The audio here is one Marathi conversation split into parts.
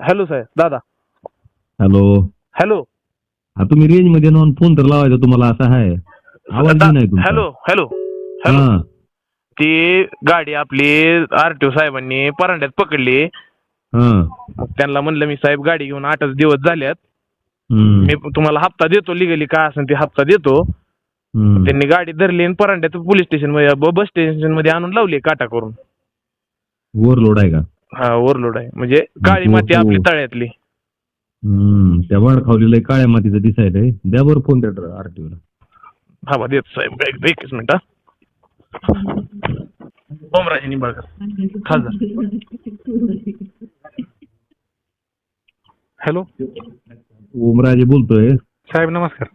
हॅलो साहेब दादा हॅलो हॅलो हा तुम्ही रेंजमध्ये जाऊन फोन तर लावायचा तुम्हाला असा आहे. आवाज दा- नाही तुमचा. हॅलो हॅलो हॅलो हा. ती गाडी आपली आरटीओ साहेबांनी परांड्यात पकडली. हा. मग त्यांना म्हणलं मी साहेब गाडी घेऊन आठच दिवस झाल्यात हम्म, मी तुम्हाला हप्ता देतो लिगली काय असेल ते हप्ता देतो. हम्म. त्यांनी गाडी धरली आणि परांड्यात पोलीस स्टेशनमध्ये बस स्टेशनमध्ये आणून लावली काटा करून. ओव्हरलोड आहे का? हा ओव्हरलोड आहे. म्हणजे काळी माती हो, हो. आपली तळ्यातली. हम्म त्या वाडखावलेलं आहे, काळ्या मातीचं दिसायलंय. द्या बरं फोन त्या आरटीओला हा बा देतो साहेब. एक एकच मिनिट ओमराजे निंबाळकर. खासदार. हॅलो. ओमराजे बोलतोय. साहेब नमस्कार.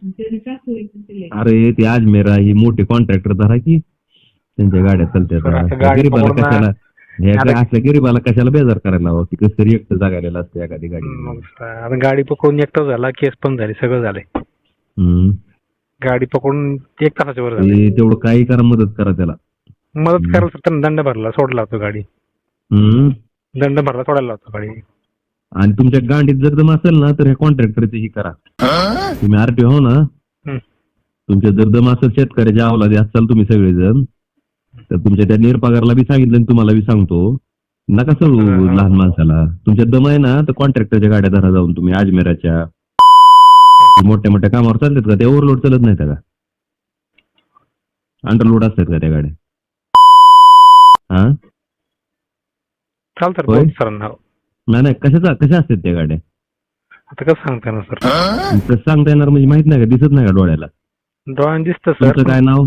अरे ते अजमेरा ही मोठे कॉन्ट्रॅक्टर धरा की. त्यांच्या गाड्या चालत्यात. गाडी गरीबाला कशाला बेजार करायला हवं ती कसं तरी एकटं जागायला असते एखादी गाडी मग आता गाडी पकडून एकटा झाला केस पण झाली सगळं झालंय. हम्म. गाडी पकडून एक तासाच्या वर झाली ते तेवढं काही करा मदत करा त्याला. मदत करायला तर त्यांना दंड भरला सोडला होतो गाडी. हम्म. दंड भरला सोडायला होतो गाडी. आणि तुमच्या गांडीत जर दम असेल ना तर ह्या कॉन्ट्रॅक्टरची ही करा. तुम्ही आरटीओ हो ना? हम्म. तुमच्या जर दम असेल शेतकऱ्याच्या अवलादी असाल तुम्ही सगळेजण तर तुमच्या त्या निरपगारला बी सांगितलं तुम्हाला बी सांगतो. नका हा. लहान माणसाला. तुमच्या दम आहे ना तर कॉन्ट्रॅक्टरच्या गाड्या धरा जाऊन तुम्ही अजमेराच्या. मोठ्या मोठ्या कामावर चालतात का? ते ओव्हरलोड चालत नाही का? अंडरलोड असतात का त्या गाड्या? हा? चालतं होय. बोल सरांना नाही नाही कशाचा कशा असतात त्या गाड्या? आता कसं सांगता ना सर? तसं सांगता येणार म्हणजे माहीत नाही का? दिसत नाही का डोळ्याला? ड्रॉइंग दिसतं सर. काय नाव?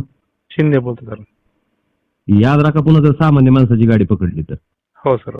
शिंदे बोलतो सर. याद राखा पुन्हा जर सामान्य माणसाची गाडी पकडली तर. हो सर.